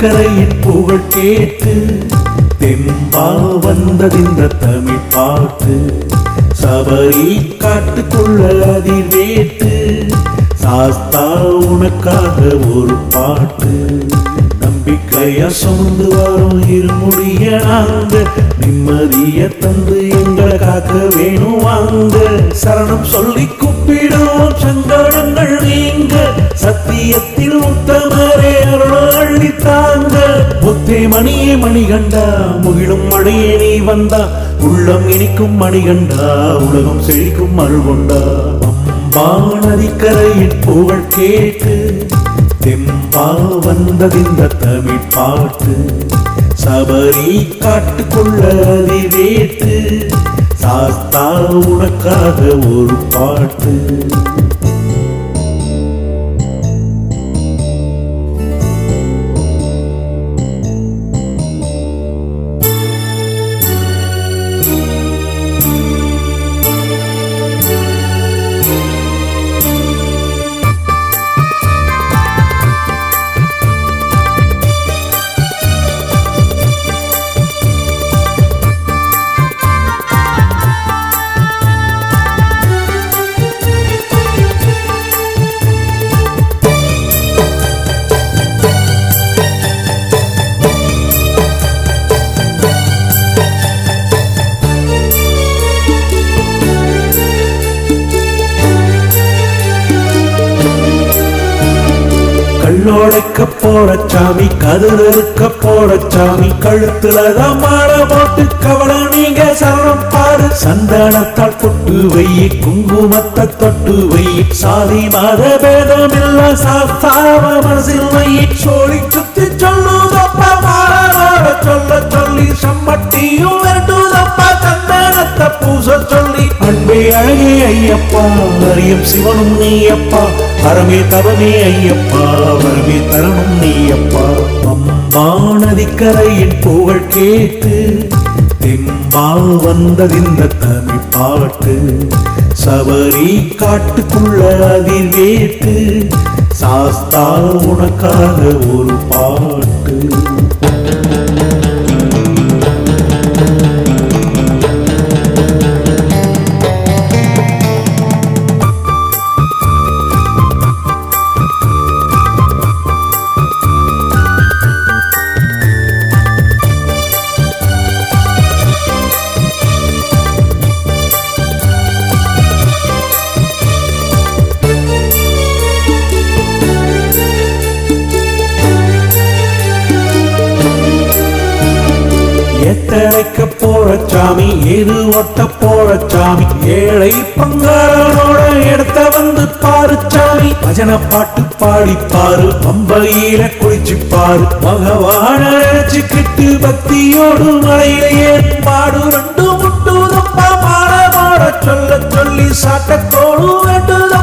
கடற்கரையின் புகழ் கேட்டு தெம்பா வந்ததிந்த தமிழ் பாட்டு. சபரி காட்டுக்குள்ள அதிர்வேட்டு சாஸ்தா உனக்காக ஒரு பாட்டு. நம்பிக்கையா சுமந்து வரும் இருமுடிய நாங்க நிம்மதிய தந்து எங்களை காக்க வேணும் வாங்க. சரணம் சொல்லி கூப்பிடுவோம் சங்கடங்கள் நீங்க. சத்தியத்தில் உத்தமரே அருள் அள்ளி தாங்க முத்தே மணியே மணிகண்டா. முகிழும் மழையே நீ வந்தா. உள்ளம் இனிக்கும் மணிகண்டா. உலகம் செழிக்கும் அருள்கொண்டா. கொண்டா புகழ் கேட்டு தெம்பா வந்ததிந்த தமிழ் பாட்டு. சபரி காட்டுக்குள்ள அதிவேட்டு சாஸ்தா உனக்காக ஒரு பாட்டு. கல்லோடைக்க போற சாமி கதிரறுக்க போற சாமி கழுத்துலதான் மாலை போட்டு கவலை நீங்க சரணம் பாரு சந்தனத்தால் தொட்டு வை குங்குமத்தை தொட்டு வை. சாதி மத பேதம் இல்ல சாஸ்தாவ மனசில் வை. சோழி சுத்தி சொல்ல அறியும் சிவனும் நீ நீயப்பா. வரமே தவமே ஐயப்பா. வரமே தரணும் நீயப்பா. அம்மா நதிக்கரையின் புகழ் கேட்டு தெம்பா வந்ததிந்த தமிழ் பாட்டு சபரி காட்டுக்குள்ள அதிர்வேட்டு சாஸ்தா உனக்காக ஒரு பாட்டு. எத்தனைக்க போற சாமி ஒட்ட போற சாமி. ஏழை பங்காரனோட இடத்த வந்து பாரு சாமி. பஜன பாட்டு பாடி பாரு பம்பையில குளிச்சு பாரு பகவான நினைச்சுக்கிட்டு பக்தியோடு மலையில ஏறி பாடு. ரெண்டு முட்டுதப்பா மாற மாற சொல்ல சொல்லி சாட்டத்தோடு வேண்டுதப்பா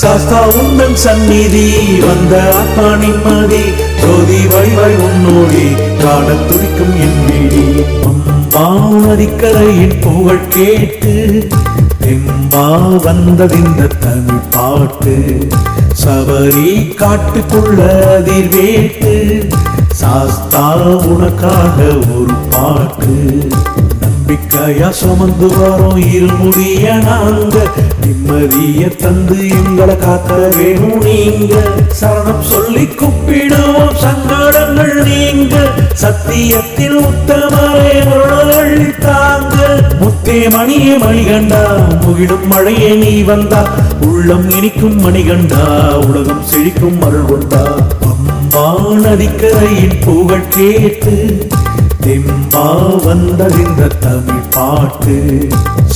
சாஸ்தா உந்தன் சந்நிதி வந்த ஆத்மா நிம்மதி ஜோதி வழிவாய் உன்னோடி காண துடிக்கும் என் வீடி. மாமதிக்கரையின் புகழ் கேட்டு தெம்பா வந்ததிந்த தமிழ் பாட்டு. சபரி காட்டுக்குள்ள அதிர்வேட்டு சாஸ்தா உனக்காக ஒரு பாட்டு. நம்பிக்கையா சுமந்து வரோம். இருமுடிய நாங்க. நிம்மதிய தந்து எங்களை காக்க வேணும் நீங்க. சரணம் சொல்லி கூப்பிடுவோம். சங்கடங்கள் நீங்க. சத்தியத்தில் உத்தமரே அருளி தாங்க. முத்தே மணியே மணிகண்டா முகிடும் மழையே நீ வந்தா. உள்ளம் இனிக்கும் மணிகண்டா உலகம் செழிக்கும் அருள் கொண்டா. அம்மா நதிக்கரையின் புகழ் கேட்டு தெம்பா வந்ததிந்த தமிழ் பாட்டு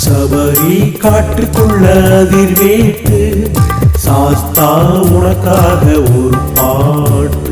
சபரி காட்டுக்குள்ள அதிர்வேட்டு சாஸ்தா உனக்காக ஒரு பாட்டு.